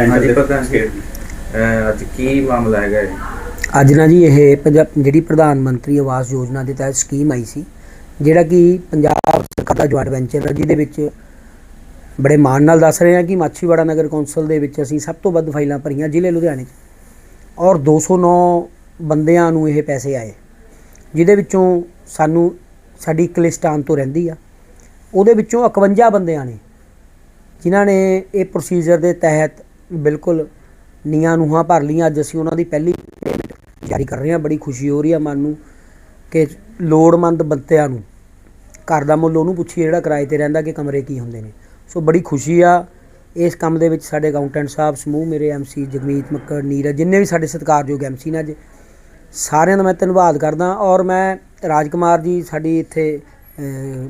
Centre ਦੇ ਪ੍ਰਧਾਨ ਅੱਜ ਕੀ ਮਾਮਲਾ ਹੈਗਾ ਇਹ? ਅੱਜ ਨਾ ਜੀ ਇਹ ਪੰਜਾਬ ਜਿਹੜੀ ਪ੍ਰਧਾਨ ਮੰਤਰੀ ਆਵਾਸ ਯੋਜਨਾ ਦੇ ਤਹਿਤ ਸਕੀਮ ਆਈ ਸੀ ਜਿਹੜਾ ਕਿ ਪੰਜਾਬ ਸਰਕਾਰ ਦਾ ਜੁਆਇੰਟ ਵੈਂਚਰ ਹੈ ਜਿਹਦੇ ਵਿੱਚ ਬੜੇ ਮਾਣ ਨਾਲ ਦੱਸ ਰਹੇ ਹਾਂ ਕਿ ਮਾਛੀਵਾੜਾ ਨਗਰ ਕੌਂਸਲ ਦੇ ਵਿੱਚ ਅਸੀਂ ਸਭ ਤੋਂ ਵੱਧ ਫਾਈਲਾਂ ਭਰੀਆਂ ਜ਼ਿਲ੍ਹੇ ਲੁਧਿਆਣੇ 'ਚ ਔਰ 209 ਬੰਦਿਆਂ ਨੂੰ ਇਹ ਪੈਸੇ ਆਏ ਜਿਹਦੇ ਵਿੱਚੋਂ ਸਾਨੂੰ ਸਾਡੀ ਇੱਕ ਲਿਸਟ ਆਉਣ ਤੋਂ ਰਹਿੰਦੀ ਆ। ਉਹਦੇ ਵਿੱਚੋਂ 51 ਬੰਦਿਆਂ ਨੇ ਜਿਨ੍ਹਾਂ ਨੇ ਇਹ ਪ੍ਰੋਸੀਜਰ ਦੇ ਤਹਿਤ ਬਿਲਕੁਲ ਨੀਆਂ ਨੂਹਾਂ ਭਰ ਲਈਆਂ। ਅੱਜ ਅਸੀਂ ਉਹਨਾਂ ਦੀ ਪਹਿਲੀ ਪੇਮੈਂਟ ਜਾਰੀ ਕਰ ਰਹੇ ਹਾਂ। ਬੜੀ ਖੁਸ਼ੀ ਹੋ ਰਹੀ ਹੈ ਮਨ ਨੂੰ ਕਿ ਲੋੜਮੰਦ ਬੰਦਿਆਂ ਨੂੰ, ਘਰ ਦਾ ਮੁੱਲ ਉਹਨੂੰ ਪੁੱਛੀਏ ਜਿਹੜਾ ਕਿਰਾਏ ਤੇ ਰਹਿੰਦਾ ਕਿ ਕਮਰੇ ਕੀ ਹੁੰਦੇ ਨੇ। ਸੋ ਬੜੀ ਖੁਸ਼ੀ ਆ। ਇਸ ਕੰਮ ਦੇ ਵਿੱਚ ਸਾਡੇ ਅਕਾਊਂਟੈਂਟ ਸਾਹਿਬ, ਸਮੂਹ, ਮੇਰੇ ਐਮਸੀ ਜਗਮੀਤ ਮੱਕੜ, ਨੀਰਜ, ਜਿੰਨੇ ਵੀ ਸਾਡੇ ਸਤਿਕਾਰਯੋਗ ਐਮਸੀ ਨੇ ਅੱਜ, ਸਾਰਿਆਂ ਦਾ ਮੈਂ ਧੰਨਵਾਦ ਕਰਦਾ। ਔਰ ਮੈਂ ਰਾਜਕੁਮਾਰ ਜੀ, ਸਾਡੀ ਇੱਥੇ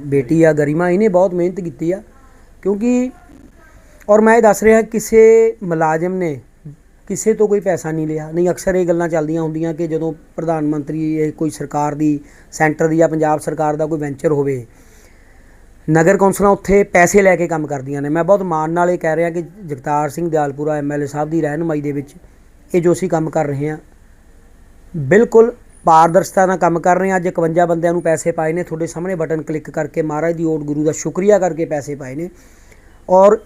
ਬੇਟੀ ਆ, ਗਰਿਮਾ, ਇਹਨੇ ਬਹੁਤ ਮਿਹਨਤ ਕੀਤੀ ਆ। ਕਿਉਂਕਿ ਔਰ ਮੈਂ ਇਹ ਦੱਸ ਰਿਹਾ ਕਿਸੇ ਮੁਲਾਜ਼ਮ ਨੇ ਕਿਸੇ ਤੋਂ ਕੋਈ ਪੈਸਾ ਨਹੀਂ ਲਿਆ। ਨਹੀਂ, ਅਕਸਰ ਇਹ ਗੱਲਾਂ ਚੱਲਦੀਆਂ ਹੁੰਦੀਆਂ ਕਿ ਜਦੋਂ ਪ੍ਰਧਾਨ ਮੰਤਰੀ ਇਹ ਕੋਈ ਸਰਕਾਰ ਦੀ ਸੈਂਟਰ ਦੀ ਜਾਂ ਪੰਜਾਬ ਸਰਕਾਰ ਦਾ ਕੋਈ ਵੈਂਚਰ ਹੋਵੇ, ਨਗਰ ਕੌਂਸਲਾਂ ਉੱਥੇ ਪੈਸੇ ਲੈ ਕੇ ਕੰਮ ਕਰਦੀਆਂ ਨੇ। ਮੈਂ ਬਹੁਤ ਮਾਣ ਨਾਲ ਇਹ ਕਹਿ ਰਿਹਾ ਕਿ ਜਗਤਾਰ ਸਿੰਘ ਦਿਆਲਪੁਰਾ ਐਮਐਲਏ ਸਾਹਿਬ ਦੀ ਰਹਿਨੁਮਾਈ ਦੇ ਵਿੱਚ ਇਹ ਜੋ ਅਸੀਂ ਕੰਮ ਕਰ ਰਹੇ ਹਾਂ, ਬਿਲਕੁਲ ਪਾਰਦਰਸ਼ਤਾ ਨਾਲ ਕੰਮ ਕਰ ਰਹੇ ਹਾਂ। ਅੱਜ 51 ਬੰਦਿਆਂ ਨੂੰ ਪੈਸੇ ਪਾਏ ਨੇ। ਤੁਹਾਡੇ ਸਾਹਮਣੇ ਬਟਨ ਕਲਿੱਕ ਕਰਕੇ ਮਹਾਰਾਜ ਦੀ ਓਟ ਗੁਰੂ ਦਾ ਸ਼ੁਕਰੀਆ ਕਰਕੇ ਪੈਸੇ ਪਾਏ ਨੇ। ਔਰ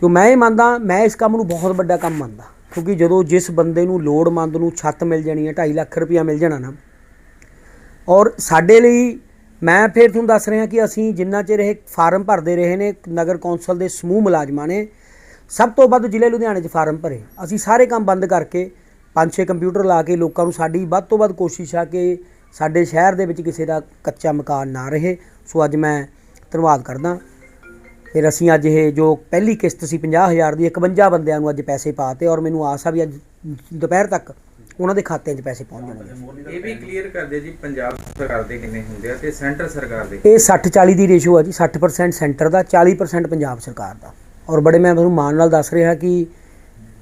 ਕਿਉਂ ਮੈਂ ਇਹ ਮੰਨਦਾ, ਮੈਂ ਇਸ ਕੰਮ ਨੂੰ ਬਹੁਤ ਵੱਡਾ ਕੰਮ ਮੰਨਦਾ। ਕਿਉਂਕਿ ਜਦੋਂ ਜਿਸ ਬੰਦੇ ਨੂੰ ਲੋੜਮੰਦ ਨੂੰ ਛੱਤ ਮਿਲ ਜਾਣੀ ਹੈ 2.5 ਲੱਖ ਰੁਪਇਆ ਮਿਲ ਜਾਣਾ ਨਾ, ਔਰ ਸਾਡੇ ਲਈ ਮੈਂ ਫਿਰ ਤੁਹਾਨੂੰ ਦੱਸ ਰਿਹਾ ਕਿ ਅਸੀਂ ਜਿੰਨਾ ਚਿਰ ਇਹ ਫਾਰਮ ਭਰਦੇ ਰਹੇ ਨੇ, ਨਗਰ ਕੌਂਸਲ ਦੇ ਸਮੂਹ ਮੁਲਾਜ਼ਮਾਂ ਨੇ, ਸਭ ਤੋਂ ਵੱਧ ਜ਼ਿਲ੍ਹੇ ਲੁਧਿਆਣੇ 'ਚ ਫਾਰਮ ਭਰੇ। ਅਸੀਂ ਸਾਰੇ ਕੰਮ ਬੰਦ ਕਰਕੇ ਪੰਜ ਛੇ ਕੰਪਿਊਟਰ ਲਾ ਕੇ ਲੋਕਾਂ ਨੂੰ ਸਾਡੀ ਵੱਧ ਤੋਂ ਵੱਧ ਕੋਸ਼ਿਸ਼ ਆ ਕਿ ਸਾਡੇ ਸ਼ਹਿਰ ਦੇ ਵਿੱਚ ਕਿਸੇ ਦਾ ਕੱਚਾ ਮਕਾਨ ਨਾ ਰਹੇ। ਸੋ ਅੱਜ ਮੈਂ ਧੰਨਵਾਦ ਕਰਦਾ। ਫਿਰ ਅਸੀਂ ਅੱਜ ਇਹ ਜੋ ਪਹਿਲੀ ਕਿਸ਼ਤ ਸੀ 50000 ਦੀ 51 ਬੰਦਿਆਂ ਨੂੰ ਅੱਜ ਪੈਸੇ ਪਾਤੇ ਔਰ ਮੈਨੂੰ ਆਸ ਆ ਵੀ ਅੱਜ ਦੁਪਹਿਰ ਤੱਕ ਉਹਨਾਂ ਦੇ ਖਾਤਿਆਂ 'ਚ ਪੈਸੇ ਪਹੁੰਚ ਜਾਣਗੇ। ਇਹ ਵੀ ਕਲੀਅਰ ਕਰਦੇ ਜੀ ਪੰਜਾਬ ਸਰਕਾਰ ਦੇ ਕਿੰਨੇ ਹੁੰਦੇ ਆ ਤੇ ਸੈਂਟਰ ਸਰਕਾਰ ਦੇ। ਇਹ 60 40 ਦੀ ਰੇਸ਼ੋ ਆ ਜੀ 60% ਸੈਂਟਰ ਦਾ 40% ਪੰਜਾਬ ਸਰਕਾਰ ਦਾ। ਔਰ ਬੜੇ ਮੈਂ ਤੁਹਾਨੂੰ ਮਾਣ ਨਾਲ ਦੱਸ ਰਿਹਾ ਕਿ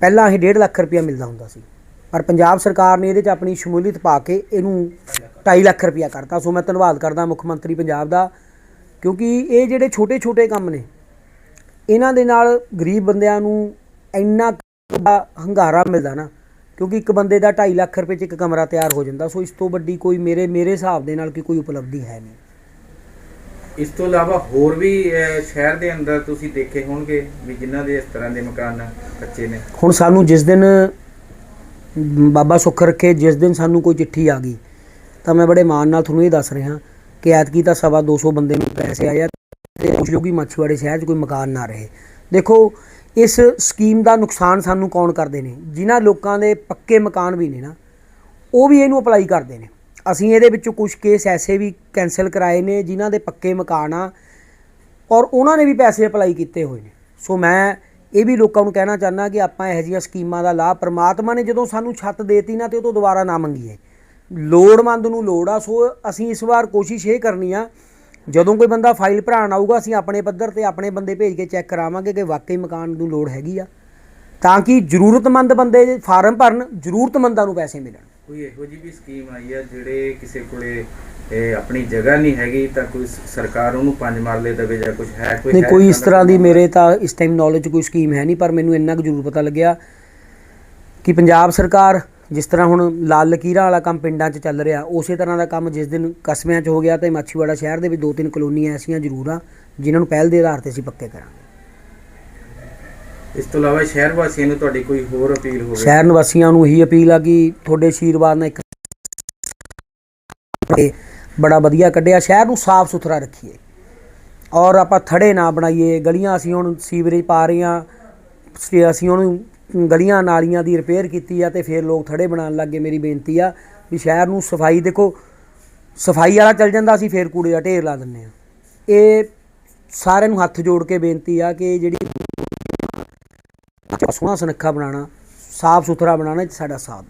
ਪਹਿਲਾਂ ਇਹ 1.5 ਲੱਖ ਰੁਪਇਆ ਮਿਲਦਾ ਹੁੰਦਾ ਸੀ ਪਰ ਪੰਜਾਬ ਸਰਕਾਰ ਨੇ ਇਹਦੇ 'ਚ ਆਪਣੀ ਸ਼ਮੂਲੀਅਤ ਪਾ ਕੇ ਇਹਨੂੰ 2.5 ਲੱਖ ਰੁਪਇਆ ਕਰਤਾ। ਸੋ ਮੈਂ ਧੰਨਵਾਦ ਕਰਦਾ ਮੁੱਖ ਮੰਤਰੀ ਪੰਜਾਬ ਦਾ ਕਿਉਂਕਿ ਇਹ ਜਿਹੜੇ ਛੋਟੇ-ਛੋਟੇ ਕੰਮ ਨੇ ਇਹਨਾਂ ਦੇ ਨਾਲ ਗਰੀਬ ਬੰਦਿਆਂ ਨੂੰ ਇੰਨਾ ਦਾ ਹੰਗਾਰਾ ਮਿਲਦਾ ਨਾ ਕਿਉਂਕਿ ਇੱਕ ਬੰਦੇ ਦਾ 2.5 ਲੱਖ ਰੁਪਏ 'ਚ ਇੱਕ ਕਮਰਾ ਤਿਆਰ ਹੋ ਜਾਂਦਾ ਸੋ ਇਸ ਤੋਂ ਵੱਡੀ ਕੋਈ ਮੇਰੇ ਮੇਰੇ ਹਿਸਾਬ ਦੇ ਨਾਲ ਕਿ ਕੋਈ ਉਪਲਬਧੀ ਹੈ ਨਹੀਂ। ਇਸ ਤੋਂ ਇਲਾਵਾ ਹੋਰ ਵੀ ਸ਼ਹਿਰ ਦੇ ਅੰਦਰ ਤੁਸੀਂ ਦੇਖੇ ਹੋਣਗੇ ਵੀ ਜਿਨ੍ਹਾਂ ਦੇ ਇਸ ਤਰ੍ਹਾਂ ਦੇ ਮਕਾਨ ਕੱਚੇ ਨੇ। ਹੁਣ ਸਾਨੂੰ ਜਿਸ ਦਿਨ ਬਾਬਾ ਸੁੱਖ ਰੱਖੇ ਜਿਸ ਦਿਨ ਸਾਨੂੰ ਕੋਈ ਚਿੱਠੀ ਆ ਗਈ ਤਾਂ ਮੈਂ ਬੜੇ ਮਾਣ ਨਾਲ ਤੁਹਾਨੂੰ ਇਹ ਦੱਸ ਰਿਹਾ ਕਿ ਐਤਕੀ ਤਾਂ ਸਵਾ 200 ਬੰਦੇ ਨੂੰ ਪੈਸੇ ਆਏ ਆ ਤੇ ਕੁਝ ਸ਼ਹਿਰ 'ਚ ਕੋਈ ਮਕਾਨ ਨਾ ਰਹੇ। ਦੇਖੋ, ਇਸ ਸਕੀਮ ਦਾ ਨੁਕਸਾਨ ਸਾਨੂੰ ਕੌਣ ਕਰਦੇ ਨੇ? ਜਿਨ੍ਹਾਂ ਲੋਕਾਂ ਦੇ ਪੱਕੇ ਮਕਾਨ ਵੀ ਨੇ ਨਾ, ਉਹ ਵੀ ਇਹਨੂੰ ਅਪਲਾਈ ਕਰਦੇ ਨੇ। ਅਸੀਂ ਇਹਦੇ ਵਿੱਚੋਂ ਕੁਝ ਕੇਸ ਐਸੇ ਵੀ ਕੈਨਸਲ ਕਰਾਏ ਨੇ ਜਿਨ੍ਹਾਂ ਦੇ ਪੱਕੇ ਮਕਾਨ ਆ ਔਰ ਉਹਨਾਂ ਨੇ ਵੀ ਪੈਸੇ ਅਪਲਾਈ ਕੀਤੇ ਹੋਏ ਨੇ। ਸੋ ਮੈਂ ਇਹ ਵੀ ਲੋਕਾਂ ਨੂੰ ਕਹਿਣਾ ਚਾਹੁੰਦਾ ਕਿ ਆਪਾਂ ਇਹੋ ਜਿਹੀਆਂ ਸਕੀਮਾਂ ਦਾ ਲਾਭ ਪ੍ਰਮਾਤਮਾ ਨੇ ਜਦੋਂ ਸਾਨੂੰ ਛੱਤ ਦੇਤੀ ਨਾ ਤੇ ਉਹ ਤੋਂ ਦੁਬਾਰਾ ਨਾ ਮੰਗੀਏ। ਲੋੜਮੰਦ ਨੂੰ ਲੋੜ ਆ, ਸੋ ਅਸੀਂ ਇਸ ਵਾਰ ਕੋਸ਼ਿਸ਼ ਇਹ ਕਰਨੀ ਆ ਜਦੋਂ ਕੋਈ ਬੰਦਾ ਫਾਈਲ ਭਰਾਉਣ ਆਊਗਾ ਅਸੀਂ ਆਪਣੇ ਪੱਧਰ ਤੇ ਆਪਣੇ ਬੰਦੇ ਭੇਜ ਕੇ ਚੈੱਕ ਕਰਾਵਾਂਗੇ ਕਿ ਵਾਕਈ ਮਕਾਨ ਨੂੰ ਲੋੜ ਹੈਗੀ ਆ ਤਾਂ ਕਿ ਜ਼ਰੂਰਤਮੰਦ ਬੰਦੇ ਫਾਰਮ ਭਰਨ ਜ਼ਰੂਰਤਮੰਦਾਂ ਨੂੰ ਪੈਸੇ ਮਿਲਣ ਕੋਈ ਇਹੋ ਜਿਹੀ ਵੀ ਸਕੀਮ ਆਈ ਆ ਜਿਹੜੇ ਕਿਸੇ ਕੋਲੇ ਇਹ ਆਪਣੀ ਜਗ੍ਹਾ ਨਹੀਂ ਹੈਗੀ ਤਾਂ ਕੋਈ ਸਰਕਾਰ ਉਹਨੂੰ ਪੰਜ ਮਰਲੇ ਦੇਵੇ ਜਾਂ ਕੁਝ ਹੈ ਕੋਈ ਨਹੀਂ ਕੋਈ ਇਸ ਤਰ੍ਹਾਂ ਦੀ? ਮੇਰੇ ਤਾਂ ਇਸ ਟਾਈਮ ਨੌਲੇਜ ਕੋਈ ਸਕੀਮ ਹੈ ਨਹੀਂ ਪਰ ਮੈਨੂੰ ਇੰਨਾ ਕੁ ਜ਼ਰੂਰ ਪਤਾ ਲੱਗਿਆ ਕਿ ਪੰਜਾਬ ਸਰਕਾਰ ਜਿਸ ਤਰ੍ਹਾਂ ਹੁਣ ਲਾਲ ਲਕੀਰਾਂ ਵਾਲਾ ਕੰਮ ਪਿੰਡਾਂ 'ਚ ਚੱਲ ਰਿਹਾ ਉਸੇ ਤਰ੍ਹਾਂ ਦਾ ਕੰਮ ਜਿਸ ਦਿਨ ਕਸਬਿਆਂ 'ਚ ਹੋ ਗਿਆ ਤੇ ਮਾਛੀਵਾੜਾ ਸ਼ਹਿਰ ਦੇ ਵਿੱਚ ਦੋ ਤਿੰਨ ਕਲੋਨੀਆਂ ਐਸੀਆਂ ਜ਼ਰੂਰ ਆ ਜਿਨ੍ਹਾਂ ਨੂੰ ਪਹਿਲ ਦੇ ਆਧਾਰ ਤੇ ਅਸੀਂ ਪੱਕੇ ਕਰਾਂਗੇ। ਇਸ ਤੋਂ ਇਲਾਵਾ ਸ਼ਹਿਰ ਵਾਸੀਆਂ ਨੂੰ ਤੁਹਾਡੀ ਕੋਈ ਹੋਰ ਅਪੀਲ ਹੋਵੇ? ਸ਼ਹਿਰ ਨਿਵਾਸੀਆਂ ਨੂੰ ਇਹੀ ਅਪੀਲ ਆ ਕਿ ਤੁਹਾਡੇ ਆਸ਼ੀਰਵਾਦ ਨਾਲ ਇੱਕ ਬੜਾ ਵਧੀਆ ਕੱਢਿਆ ਸ਼ਹਿਰ ਨੂੰ ਸਾਫ਼ ਸੁਥਰਾ ਰੱਖੀਏ। ਔਰ ਆਪਾਂ ਥੜੇ ਨਾ ਬਣਾਈਏ ਗਲੀਆਂ ਅਸੀਂ ਹੁਣ ਸੀਵਰੇਜ ਪਾ ਰਹੇ ਸ- ਅਸੀਂ ਉਹਨੂੰ ਗਲੀਆਂ ਨਾਲੀਆਂ ਦੀ ਰਿਪੇਅਰ ਕੀਤੀ ਆ ਤੇ ਫਿਰ ਲੋਕ ਥੜੇ ਬਣਾਉਣ ਲੱਗੇ ਮੇਰੀ ਬੇਨਤੀ ਆ ਵੀ ਸ਼ਹਿਰ ਨੂੰ ਸਫ਼ਾਈ ਦੇਖੋ, ਸਫ਼ਾਈ ਵਾਲਾ ਚੱਲ ਜਾਂਦਾ, ਅਸੀਂ ਫੇਰ ਕੂੜੇ ਦਾ ਢੇਰ ਲਾ ਦਿੰਨੇ ਆ। ਇਹ ਸਾਰਿਆਂ ਨੂੰ ਹੱਥ ਜੋੜ ਕੇ ਬੇਨਤੀ ਆ ਕਿ ਜਿਹੜੀ ਸੋਹਣਾ ਸੁਨੱਖਾ ਬਣਾਉਣਾ, ਸਾਫ਼ ਸੁਥਰਾ ਬਣਾਉਣਾ ਸਾਡਾ ਸਾਥ